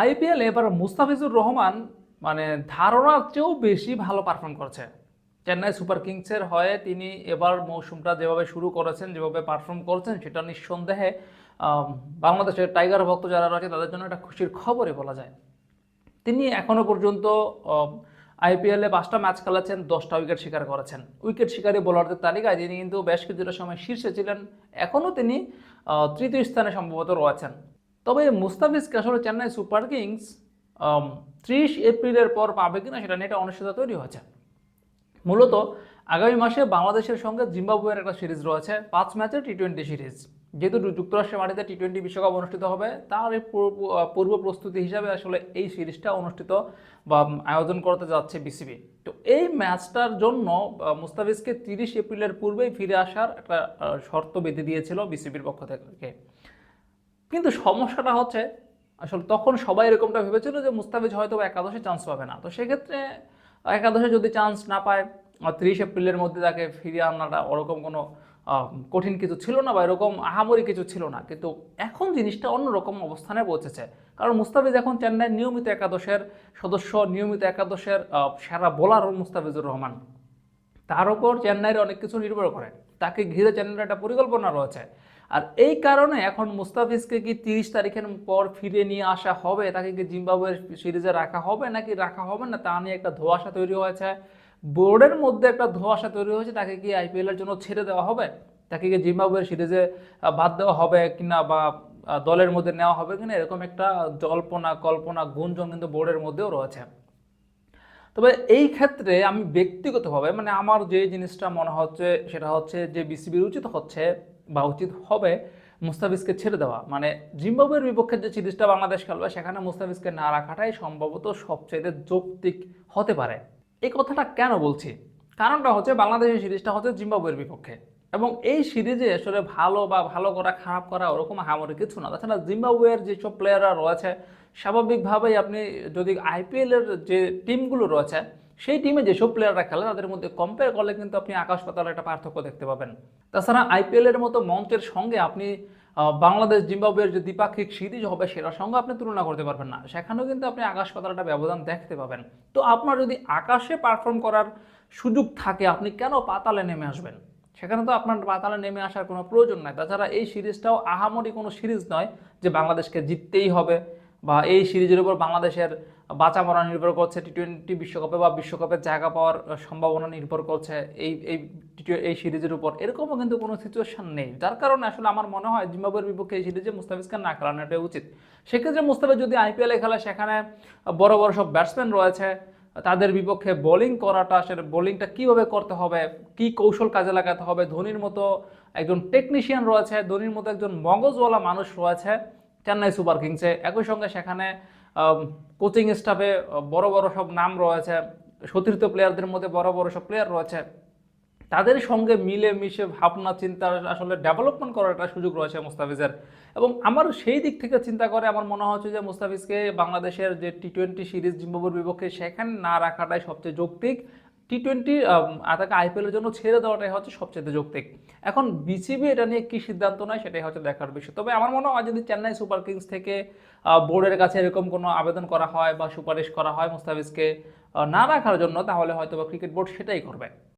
IPL এবার মুস্তাফিজুর রহমান মানে ধারণার চেয়েও বেশি ভালো পারফর্ম করেছে। চেন্নাই সুপার কিংসের হয়ে তিনি এবার মৌসুমটা যেভাবে শুরু করেছেন, যেভাবে পারফর্ম করেছেন, সেটা নিঃসন্দেহে বাংলাদেশের টাইগার ভক্ত যারা রয়েছে, তাদের জন্য একটা খুশির খবরই বলা যায়। তিনি এখনও পর্যন্ত আইপিএলে পাঁচটা ম্যাচ খেলেছেন, দশটা উইকেট শিকার করেছেন। উইকেট শিকারী বোলারদের তালিকায় তিনি কিন্তু বেশ কিছুটা সময় শীর্ষে ছিলেন। এখনও তিনি তৃতীয় স্থানে সম্ভবত রয়েছেন। তবে মুস্তাফিজকে আসলে চেন্নাই সুপার কিংস ত্রিশ এপ্রিলের পর পাবে কিনা সেটা নিয়ে একটা অনিশ্চয়তা তৈরি হয়েছে। মূলত আগামী মাসে বাংলাদেশের সঙ্গে জিম্বাবুয়ের একটা সিরিজ রয়েছে, পাঁচ ম্যাচের টি টোয়েন্টি সিরিজ। যেহেতু যুক্তরাষ্ট্রের মাটিতে টি টোয়েন্টি বিশ্বকাপ অনুষ্ঠিত হবে, তার পূর্ব প্রস্তুতি হিসাবে আসলে এই সিরিজটা অনুষ্ঠিত বা আয়োজন করতে যাচ্ছে বিসিবি। তো এই ম্যাচটার জন্য মুস্তাফিজকে তিরিশ এপ্রিলের পূর্বেই ফিরে আসার একটা শর্ত বেঁধে দিয়েছিল বিসিবির পক্ষ থেকে। কিন্তু সমস্যাটা হচ্ছে, আসলে তখন সবাই এরকমটা ভেবেছিল যে মুস্তাফিজ হয়তো একাদশে চান্স পাবে না। তো সেক্ষেত্রে একাদশে যদি চান্স না পায় তিরিশ এপ্রিলের মধ্যে তাকে ফিরিয়ে আনাটা ওরকম কোনো কঠিন কিছু ছিল না বা এরকম আহামরি কিছু ছিল না। কিন্তু এখন জিনিসটা অন্যরকম অবস্থানে পৌঁছেছে। কারণ মুস্তাফিজ এখন চেন্নাইয়ের নিয়মিত একাদশের সদস্য, নিয়মিত একাদশের সেরা বোলার মুস্তাফিজুর রহমান। তার উপর চেন্নাইয়ের অনেক কিছু নির্ভর করে। তাকে ঘিরে চেন্নাইয়ের একটা পরিকল্পনা রয়েছে। আর এই কারণে এখন মুস্তাফিজকে কি তিরিশ তারিখের পর ফিরে নিয়ে আসা হবে? তাকে কি জিম্বাবুয়ের সিরিজে রাখা হবে নাকি রাখা হবে না? তা নিয়ে একটা ধোঁয়াশা তৈরি হয়েছে। বোর্ডের মধ্যে একটা ধোঁয়াশা তৈরি হয়েছে। তাকে কি আইপিএলের জন্য ছেড়ে দেওয়া হবে? তাকে কি জিম্বাবুয়ের সিরিজে বাদ দেওয়া হবে কিনা বা দলের মধ্যে নেওয়া হবে কিনা? এরকম একটা জল্পনা, কল্পনা, গুঞ্জন কিন্তু বোর্ডের মধ্যেও রয়েছে। তবে এই ক্ষেত্রে আমি ব্যক্তিগতভাবে মানে আমার যে জিনিসটা মনে হচ্ছে, সেটা হচ্ছে যে বিসিবির উচিত হচ্ছে বা উচিত হবে মুস্তাফিজকে ছেড়ে দেওয়া। মানে জিম্বাবুয়ের বিপক্ষে যে সিরিজটা বাংলাদেশ খেলবে, সেখানে মুস্তাফিজকে না রাখাটাই সম্ভবত সবচেয়ে যৌক্তিক হতে পারে। এই কথাটা কেন বলছি? কারণটা হচ্ছে বাংলাদেশের সিরিজটা হচ্ছে জিম্বাবুয়ের বিপক্ষে। এবং এই সিরিজে আসলে ভালো বা ভালো করা, খারাপ করা ওরকম হামরে কিছু না। তাছাড়া জিম্বাবুয়ের যেসব প্লেয়াররা রয়েছে, স্বাভাবিকভাবেই আপনি যদি আইপিএলের যে টিমগুলো রয়েছে সেই টিমে যেসব প্লেয়াররা খেলে, তাদের মধ্যে কম্পেয়ার করলে কিন্তু আপনি আকাশ পাতাল একটা পার্থক্য দেখতে পাবেন। তাছাড়া আইপিএলের মতো মঞ্চের সঙ্গে আপনি বাংলাদেশ জিম্বাবুয়ের যে দ্বিপাক্ষিক সিরিজ হবে, সেটার সঙ্গে আপনি তুলনা করতে পারবেন না। সেখানেও কিন্তু আপনি আকাশ পাতাল একটা ব্যবধান দেখতে পাবেন। তো আপনার যদি আকাশে পারফর্ম করার সুযোগ থাকে, আপনি কেন পাতালে নেমে আসবেন? সেখানে তো আপনার পাতালে নেমে আসার কোনো প্রয়োজন নাই। তাছাড়া এই সিরিজটাও আহামরি কোনো সিরিজ নয় যে বাংলাদেশকে জিততেই হবে। বা এই সিরিজের উপর বাংলাদেশের বাঁচা মরা নির্ভর করছে টি টোয়েন্টি বিশ্বকাপে বা বিশ্বকাপে জায়গা পাওয়ার সম্ভাবনা নির্ভর করছে এই এই T20 এই সিরিজের উপর। এরকমও কিন্তু কোনো সিচুয়েশন নেই। যার কারণে আসলে আমার মনে হয় জিম্বাবুয়ের বিপক্ষে এই সিরিজে মুস্তাফিজকে না খেলানোটাই উচিত। সেক্ষেত্রে মুস্তাফিজ যদি আইপিএলে খেলে, সেখানে বড় বড় সব ব্যাটসম্যান রয়েছে, তাদের বিপক্ষে বোলিং করাটা সেটা বোলিংটা কীভাবে করতে হবে, কি কৌশল কাজে লাগাতে হবে, ধোনির মতো একজন টেকনিশিয়ান রয়েছে, ধোনির মতো একজন মগজওয়ালা মানুষ রয়েছে চেন্নাই সুপার কিংসে। একই সঙ্গে সেখানে কোচিং স্টাফে বড় বড় সব নাম রয়েছে, সতীর্থ প্লেয়ারদের মধ্যে বড় বড় সব প্লেয়ার রয়েছে। তাদের সঙ্গে মিলে মিশে ভাবনা, চিন্তা আসলে ডেভেলপমেন্ট করার একটা সুযোগ রয়েছে মুস্তাফিজের। এবং আমার সেই দিক থেকে চিন্তা করে, আমার মনে হচ্ছে যে মুস্তাফিজকে বাংলাদেশের যে টি টোয়েন্টি সিরিজ জিম্বাবুর বিপক্ষে সেখানে না রাখাটাই সবচেয়ে যৌক্তিক। টি টোয়েন্টি তাকে আইপিএলের জন্য ছেড়ে দেওয়াটাই হচ্ছে সবচেয়ে যৌক্তিক। এখন বিসিবি এটা নিয়ে কী সিদ্ধান্ত নেয় সেটাই হচ্ছে দেখার বিষয়। তবে আমার মনে হয় যদি চেন্নাই সুপার কিংস থেকে বোর্ডের কাছে এরকম কোনো আবেদন করা হয় বা সুপারিশ করা হয় মুস্তাফিজকে না রাখার জন্য, তাহলে হয়তো বা ক্রিকেট বোর্ড সেটাই করবে।